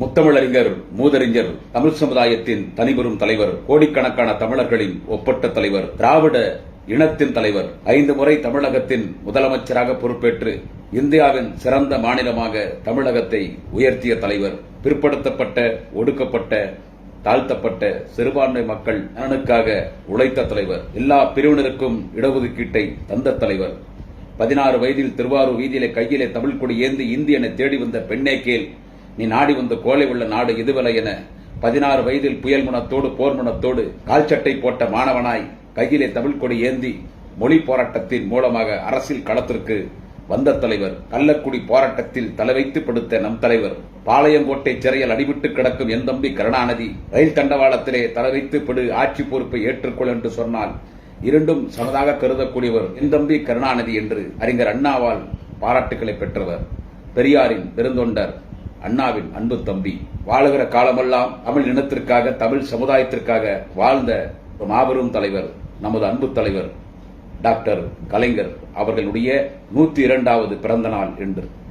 முத்தமிழறிஞர் மூதறிஞர் தமிழ் சமுதாயத்தின் தனிபெரும் தலைவர் கோடிக்கணக்கான தமிழர்களின் ஒப்பட்ட தலைவர் திராவிட இனத்தின் தலைவர் ஐந்து முறை தமிழகத்தின் முதலமைச்சராக பொறுப்பேற்று இந்தியாவின் சிறந்த மாநிலமாக தமிழகத்தை உயர்த்திய தலைவர் பிற்படுத்தப்பட்ட ஒடுக்கப்பட்ட தாழ்த்தப்பட்ட சிறுபான்மை மக்கள் நலனுக்காக உழைத்த தலைவர் எல்லா பிரிவினருக்கும் இடஒதுக்கீட்டை தந்த தலைவர். பதினாறு வயதில் திருவாரூர் வீதியிலே கையிலே தமிழ் கொடி ஏந்தி இந்தியனை தேடி வந்த பெண்ணே கேள். நீ நாடி வந்த கோலை உள்ள நாடு இதுவலை என பதினாறு வயதில் புயல் முனத்தோடு போர் முனத்தோடு கால்சட்டை போட்ட மாணவனாய் கையிலே தமிழ் கொடி ஏந்தி மொழி போராட்டத்தின் மூலமாக அரசியல் களத்திற்கு வந்த தலைவர் கள்ளக்குடி போராட்டத்தில் தலைவைத்து படுத்த நம் தலைவர் பாளையங்கோட்டை சிறையில் அடிபட்டு கிடக்கும் என் தம்பி கருணாநிதி ரயில் தண்டவாளத்திலே தலைவைத்து படு ஆட்சி பொறுப்பை ஏற்றுக்கொள் என்று சொன்னால் இரண்டும் சமதாக கருதக்கூடியவர் என் தம்பி கருணாநிதி என்று அறிஞர் அண்ணாவால் பாராட்டுகளை பெற்றவர். பெரியாரின் பெருந்தொண்டர். அண்ணாவின் அன்பு தம்பி. வாழுகிற காலமெல்லாம் தமிழ் இனத்திற்காக தமிழ் சமுதாயத்திற்காக வாழ்ந்த ஒரு மாபெரும் தலைவர் நமது அன்பு தலைவர் டாக்டர் கலைஞர் அவர்களுடைய நூத்தி இரண்டாவது பிறந்த நாள் என்று